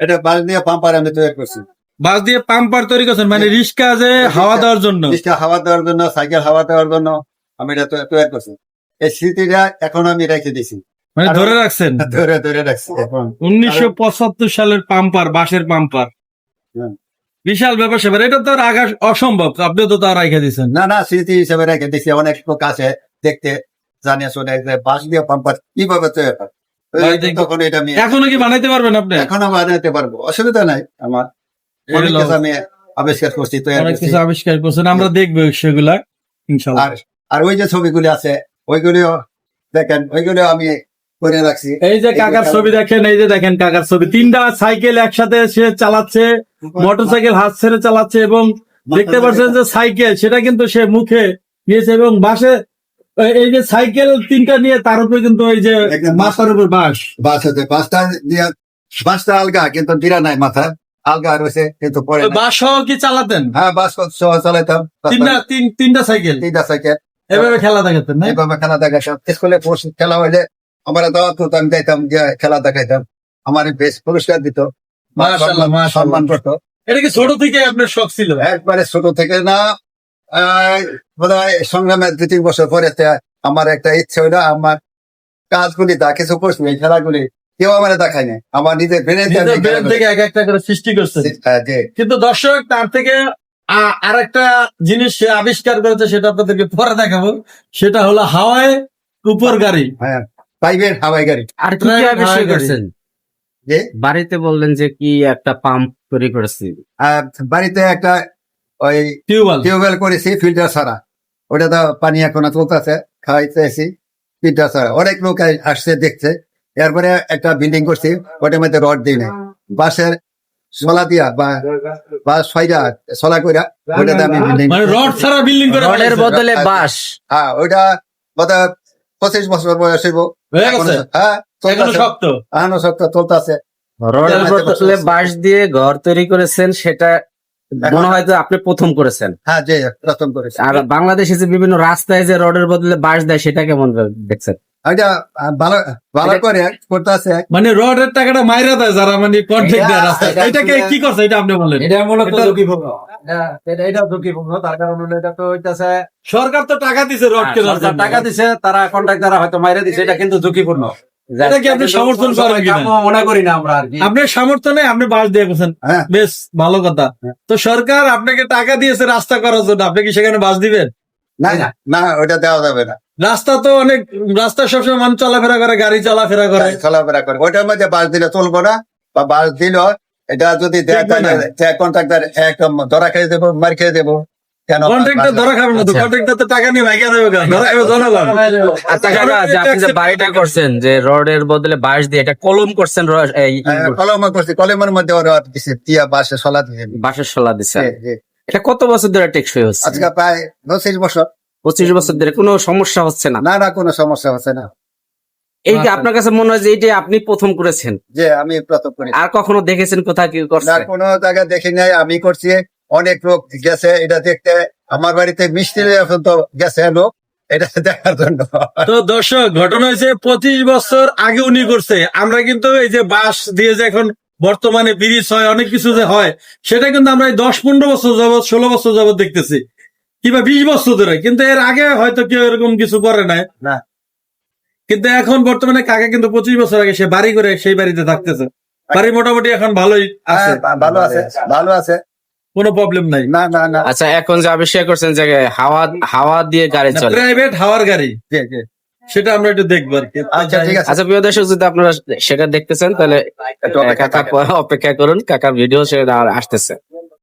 এটা বাস দিয়ে পাম্পার আমি তৈরি করছি। বাস দিয়ে পাম্পার তৈরি করছেন মানে রিক্সা যে হাওয়া দেওয়ার জন্য। রিক্সা হাওয়া দেওয়ার জন্য সাইকেল হাওয়া দেওয়ার জন্য আমি এটা তৈরি করছি। এই স্মৃতিটা এখন আমি রেখে দিছি। মানে ধরে রাখছেন? ধরে ধরে রাখছি। উনিশশো পঁচাত্তর সালের পাম্পার বাঁশের পাম্পার বিশাল ব্যাপার স্যাপার এটা তো আর আগা অসম্ভব আপনি তো তার রেখে দিয়েছেন। না না স্মৃতি হিসেবে রেখে দিছি অনেক লোক আছে দেখতে জানিয়ে শুনে যে বাস দিয়ে পাম্পার কীভাবে তৈরি হয়। তখন এটা আমি এখনও কি বানাইতে পারবেন আপনি? এখনও বানাতে পারব অসুবিধা নাই আমার। আমি আবিষ্কার করছি অনেক কিছু আবিষ্কার করছেন আমরা দেখব সেগুলা ইনশাল্লাহ। আর আর ওই যে ছবিগুলি আছে ওইগুলিও দেখেন ওইগুলো আমি করে রাখছি। এই যে কাকার ছবি দেখেন এই যে দেখেন কাকার ছবি। তিনটা সাইকেল একসাথে সে চালাচ্ছে মোটর সাইকেল হাত ছেড়ে চালাচ্ছে এবং দেখতে পাচ্ছেন যে সাইকেল সেটা কিন্তু সে মুখে নিয়েছে এবং বাসে এই- যে সাইকেল তিনটা নিয়ে তার উপরে কিন্তু এই যে মাথার উপর বাস। বাস আছে বাসটা দিয়ে বাসটা আলগা কিন্তু দিরা নাই আলগা রয়েছে কিন্তু পরে বাস কি চালাতেন? হ্যাঁ বাস সহ চালাইতাম। তিনটা তিনটা সাইকেল? তিনটা সাইকেল। এভাবে খেলা দেখাতেন না? এইভাবে খেলা দেখাতাম স্কুলে খেলা হইলে আমার দাওয়াত আমি যাইতাম গিয়ে খেলা দেখাইতাম। আমার বেশ পুরস্কার দিত। সম্মান- সম্মান করতো। এটা কি ছোট থেকে আপনার শখ ছিল? একবারে ছোট থেকে না সংগ্রামের দু তিন বছর পরে আমার একটা ইচ্ছে হইল আমার কাজগুলি যা কিছু করছি এই খেলাগুলি কেউ আমার দেখায় না আমার নিজের ব্রেনে নিজের brain থেকে এক একটা করে সৃষ্টি করছে। কিন্তু দর্শক তার থেকে আর একটা জিনিস সে আবিষ্কার করেছে সেটা আপনাদেরকে পরে দেখাবো। সেটা হলো হাওয়ায় উপর গাড়ি। হ্যাঁ প্রাইভেট হাওয়াই গাড়ি। আর কি আবিষ্কার করছেন? যে বাড়িতে বললেন যে কি একটা পাম্প তৈরি করেছি। আহ, বাড়িতে একটা ওই টিউবওয়েল। টিউবওয়েল করেছি ফিল্টার ছাড়া। ওটা তো পানি এখন চলতেছে খাইতেছি ফিল্টার ছাড়া। অনেক লোক আসছে দেখছে এরপরে একটা বিল্ডিং করছি ওটার মধ্যে রড দিই নাই। বাঁশের সলা দিয়া বা বা ছয়টা সলা কইরা ওটাতে আমি বিল্ডিং মানে রড ছাড়া বিল্ডিং করে রডের বদলে। বাঁশ। হ্যাঁ ওইটা পঁচিশ বছর বয়স হইব। হয়ে হ্যাঁ এখনও শক্ত? এখনও সত্য চলতেছে। রডের বদলে বাঁশ দিয়ে ঘর তৈরি করেছেন সেটা মনে হয় যে আপনি প্রথম করেছেন। হ্যাঁ যে প্রথম করেছি। আর বাংলাদেশে যে বিভিন্ন রাস্তায় যে রডের বদলে বাঁশ দেয় সেটা কেমন দেখছেন? ওইটা ভালো ভালো করে করতেছে মানে রডের টাকাটা মাইরা দেয় যারা মানে কন্ট্রাক্ট দেয় এটা- এটাকে কি করছে? এটা আপনি বলেন। এটা মূলত ঝুঁকিপূর্ণ। এটা ঝুঁকিপূর্ণ। তার কারণ হলো এটা তো হইতাছে সরকার তো টাকা দিছে রড কেনার টাকা দিছে তারা কন্ট্রাক্ট দ্বারা হয়তো মাইরে দিছে এটা কিন্তু ঝুঁকিপূর্ণ। কি সমর্থন করেন মনে করি না আমরা আপনার সামর্থ্য আপনি বাস দিয়ে গেছেন হ্যাঁ। বেশ ভালো কথা। হ্যাঁ। তো সরকার আপনাকে টাকা দিয়েছে রাস্তা করার জন্য আপনি কি সেখানে বাস দিবেন? না না দেওয়া যাবে না। রাস্তা তো অনেক রাস্তা সবসময় মানুষ চলাফেরা করে গাড়ি চলাফেরা করে। চলাফেরা করে। ওইটার মধ্যে বাস দিলে চলবো না বা বাস দিল এটা যদি কন্ট্রাক্টার ধরা খেয়ে দেবো মার খেয়ে দেবো। কেন কন্ট্রাক্টর ধরা খাবে না তো। কন্ট্রাক্টর তো টাকা নিয়ে ভাইকা দেবে কেন? ধরা খাবে জনগণ। কাকা যে আপনি যে বাড়িটা করছেন যে রডের বদলে বাঁশ দিয়ে এটা কলম করছেন র- এই কলম করছি কলমের মধ্যে ওরা দিছে টিয়া বাসে সলা দিয়ে বাঁশের শলা দিচ্ছেন জি, জি। এটা কত বছর ধরে টেকসই হচ্ছে? আজকে প্রায় পঁচিশ বছর। পঁচিশ বছর ধরে কোনো সমস্যা হচ্ছে না? না না কোনো সমস্যা হচ্ছে না। এই যে আপনার কাছে মনে হয় যে এইটা আপনি প্রথম করেছেন? যে আমি প্রথম করি আর কখনো দেখেছেন কোথায় কি না করছে? কোনো জায়গায় দেখি নাই আমি করছি। অনেক লোক গেছে এটা দেখতে আমার বাড়িতে মিষ্টি পর্যন্ত গেছে লোক এটা দেখার জন্য। তো দর্শক ঘটনা হয়েছে পঁচিশ বছর আগে উনি করছে। আমরা কিন্তু এই যে বাস দিয়ে যে এখন বর্তমানে ব্রিজ হয় অনেক কিছু যে হয় সেটা কিন্তু আমরা এই দশ পনেরো বছর যাবৎ ষোলো বছর যাবৎ দেখতেছি। কিংবা বিশ বছর ধরে কিন্তু এর আগে হয়তো কেউ এরকম কিছু করে নাই। না। কিন্তু এখন বর্তমানে কাকা কিন্তু পঁচিশ বছর আগে সে বাড়ি করে সেই বাড়িতে থাকতেছে। বাড়ি মোটামুটি এখন ভালোই আছে। হ্যাঁ, ভালো আছে ভালো আছে। কোনো প্রবলেম নাই। না না না। আচ্ছা এখন যে আবিষ্কার করছেন যে হাওয়া হাওয়া দিয়ে গাড়ি চলে। প্রাইভেট হাওয়ার গাড়ি। জি, জি। সেটা আমরা একটু দেখব আর কি। আচ্ছা ঠিক আছে। আচ্ছা প্রিয় দর্শক যদি আপনারা সেটা দেখতেছেন তাহলে একটু অপেক্ষা কাকা অপেক্ষা করুন কাকার ভিডিও সেটা আসতেছে।